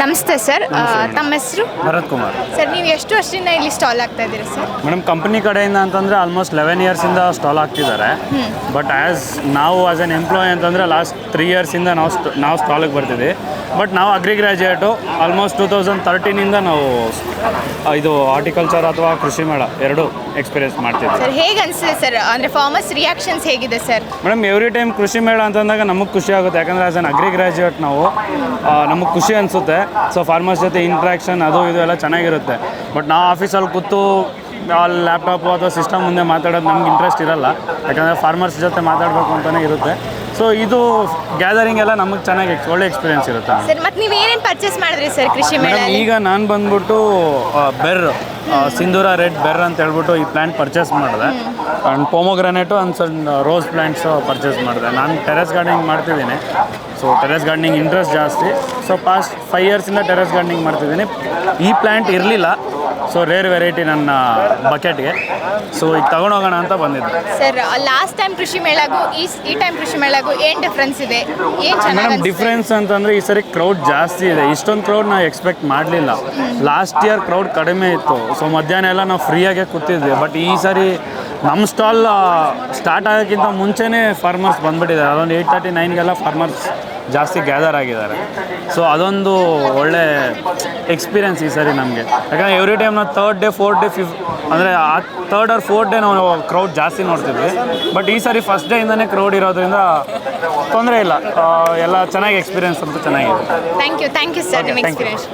ನಮಸ್ತೆ ಸರ್. ತಮ್ಮ ಹೆಸರು? ಭರತ್ ಕುಮಾರ್. ಸರ್ ನೀವು ಎಷ್ಟು ವರ್ಷದಿಂದ ಇಲ್ಲಿ ಸ್ಟಾಲ್ ಆಗ್ತಾ ಇದ್ದೀರಾ ಸರ್? ಮೇಡಮ್ ಕಂಪನಿ ಕಡೆಯಿಂದ ಅಂತಂದ್ರೆ ಆಲ್ಮೋಸ್ಟ್ ಲೆವೆನ್ ಇಯರ್ಸಿಂದ ಸ್ಟಾಲ್ ಆಗ್ತಿದ್ದಾರೆ. ಬಟ್ ಆಸ್ ನಾವು ಆಸ್ ಎನ್ ಎಂಪ್ಲಾಯ್ ಅಂತಂದ್ರೆ ಲಾಸ್ಟ್ ತ್ರೀ ಇಯರ್ಸಿಂದ ನಾವು ನಾವು ಸ್ಟಾಲಿಗೆ ಬರ್ತಿದ್ವಿ. ಬಟ್ ನಾವು agri graduate almost two thousand ತರ್ಟೀನಿಂದ ನಾವು ಇದು ಆರ್ಟಿಕಲ್ಚರ್ ಅಥವಾ ಕೃಷಿ ಮೇಳ ಎರಡು ಎಕ್ಸ್ಪೀರಿಯನ್ಸ್ ಮಾಡ್ತಿದ್ವಿ ಸರ್ ಹೇಗೆ ಅನಿಸಿದೆ ಸರ್? ಅಂದರೆ ಫಾರ್ಮರ್ಸ್ ರಿಯಾಕ್ಷನ್ಸ್ ಹೇಗಿದೆ ಸರ್? ಮೇಡಮ್ ಎವ್ರಿ ಟೈಮ್ ಕೃಷಿ ಮೇಳ ಅಂತಂದಾಗ ನಮಗೆ ಖುಷಿ ಆಗುತ್ತೆ. ಯಾಕಂದರೆ ಆಸ್ ಅನ್ ಅಗ್ರಿ ಗ್ರ್ಯಾಜುಯೇಟ್ ನಾವು ನಮಗೆ ಖುಷಿ ಅನಿಸುತ್ತೆ. ಸೊ ಫಾರ್ಮರ್ಸ್ ಜೊತೆ ಇಂಟ್ರ್ಯಾಕ್ಷನ್ ಅದು ಇದು ಎಲ್ಲ ಚೆನ್ನಾಗಿರುತ್ತೆ. ಬಟ್ ನಾವು ಆಫೀಸಲ್ಲಿ ಕೂತು ಅಲ್ಲಿ ಲ್ಯಾಪ್ಟಾಪು ಅಥವಾ ಸಿಸ್ಟಮ್ ಮುಂದೆ ಮಾತಾಡೋದು ನಮ್ಗೆ ಇಂಟ್ರೆಸ್ಟ್ ಇರಲ್ಲ. ಯಾಕಂದರೆ ಫಾರ್ಮರ್ಸ್ ಜೊತೆ ಮಾತಾಡಬೇಕು ಅಂತಲೇ ಇರುತ್ತೆ. ಸೊ ಇದು ಗ್ಯಾದರಿಂಗ್ ಎಲ್ಲ ನಮಗೆ ಚೆನ್ನಾಗಿ ಒಳ್ಳೆ ಎಕ್ಸ್ಪೀರಿಯನ್ಸ್ ಇರುತ್ತೆ. ಸರ್ ಮತ್ತು ನೀವು ಏನೇನು ಪರ್ಚೇಸ್ ಮಾಡಿದ್ರಿ ಸರ್ ಕೃಷಿ ಮೇಡಮ್ ಮೇಳಲ್ಲಿ? ಈಗ ನಾನು ಬಂದ್ಬಿಟ್ಟು ಆ, ಬೆರ್ ಆ, ಸಿಂಧೂರ ರೆಡ್ ಬೆರ್ ಅಂತ ಹೇಳ್ಬಿಟ್ಟು ಈ ಪ್ಲಾಂಟ್ ಪರ್ಚೇಸ್ ಮಾಡಿದೆ. ಆ್ಯಂಡ್ ಪೋಮೋಗ್ರಾನೇಟು ಆ್ಯಂಡ್ ಸಣ್ಣ ರೋಸ್ ಪ್ಲ್ಯಾಂಟ್ಸು ಪರ್ಚೇಸ್ ಮಾಡಿದೆ. ನಾನು ಟೆರೆಸ್ ಗಾರ್ಡನಿಂಗ್ ಮಾಡ್ತಿದ್ದೀನಿ. ಸೊ ಟೆರೆಸ್ ಗಾರ್ಡನಿಂಗ್ ಇಂಟ್ರೆಸ್ಟ್ ಜಾಸ್ತಿ. ಸೊ ಪಾಸ್ಟ್ ಫೈವ್ ಇಯರ್ಸಿಂದ ಟೆರೆಸ್ ಗಾರ್ಡನಿಂಗ್ ಮಾಡ್ತಿದ್ದೀನಿ. ಈ ಪ್ಲ್ಯಾಂಟ್ ಇರಲಿಲ್ಲ. ಸೊ ರೇರ್ ವೆರೈಟಿ ನನ್ನ ಬಕೆಟ್ಗೆ ಸೊ ಈಗ ತಗೊಂಡೋಗೋಣ ಅಂತ ಬಂದಿದ್ದೆ. ಸರ್ ಲಾಸ್ಟ್ ಟೈಮ್ ಕೃಷಿ ಮೇಳಗೂ ಈ ಈ ಟೈಮ್ ಕೃಷಿ ಮೇಳಗೂ ಏನು ಡಿಫ್ರೆನ್ಸ್ ಇದೆ? ಏನು ಮೇಡಮ್ ಚೆನ್ನಾಗಿ ಡಿಫ್ರೆನ್ಸ್ ಅಂತಂದರೆ ಈ ಸರಿ ಕ್ರೌಡ್ ಜಾಸ್ತಿ ಇದೆ. ಇಷ್ಟೊಂದು ಕ್ರೌಡ್ ನಾವು ಎಕ್ಸ್ಪೆಕ್ಟ್ ಮಾಡಲಿಲ್ಲ. ಲಾಸ್ಟ್ ಇಯರ್ ಕ್ರೌಡ್ ಕಡಿಮೆ ಇತ್ತು. ಸೊ ಮಧ್ಯಾಹ್ನ ಎಲ್ಲ ನಾವು ಫ್ರೀಯಾಗೆ ಕೂತಿದ್ವಿ. ಬಟ್ ಈ ಸರಿ ನಮ್ಮ ಸ್ಟಾಲ್ ಸ್ಟಾರ್ಟ್ ಆಗೋಕ್ಕಿಂತ ಮುಂಚೆನೇ ಫಾರ್ಮರ್ಸ್ ಬಂದ್ಬಿಟ್ಟಿದ್ದಾರೆ. ಅದೊಂದು ಏಯ್ಟ್ ತರ್ಟಿ ನೈನ್ಗೆಲ್ಲ ಫಾರ್ಮರ್ಸ್ ಜಾಸ್ತಿ ಗ್ಯಾದರ್ ಆಗಿದ್ದಾರೆ. ಸೊ ಅದೊಂದು ಒಳ್ಳೆ ಎಕ್ಸ್ಪೀರಿಯನ್ಸ್ ಈ ಸರಿ ನಮಗೆ. ಯಾಕಂದರೆ ಎವ್ರಿ ಟೈಮ್ ನಾವು ತರ್ಡ್ ಡೇ ಫೋರ್ತ್ ಡೇ ಫಿಫ್ ಅಂದರೆ ಆ ತರ್ಡ್ ಆರ್ ಫೋರ್ತ್ ಡೇ ನಾವು ಕ್ರೌಡ್ ಜಾಸ್ತಿ ನೋಡ್ತಿದ್ವಿ. ಬಟ್ ಈ ಸಾರಿ ಫಸ್ಟ್ ಡೇಯಿಂದನೇ ಕ್ರೌಡ್ ಇರೋದ್ರಿಂದ ತೊಂದರೆ ಇಲ್ಲ. ಎಲ್ಲ ಚೆನ್ನಾಗಿ ಎಕ್ಸ್ಪೀರಿಯನ್ಸ್ ಅಂತೂ ಚೆನ್ನಾಗಿದೆ. Thank you thank you sir ನಿಮ್ಮ ಎಕ್ಸ್ಪೀರಿಯನ್ಸ್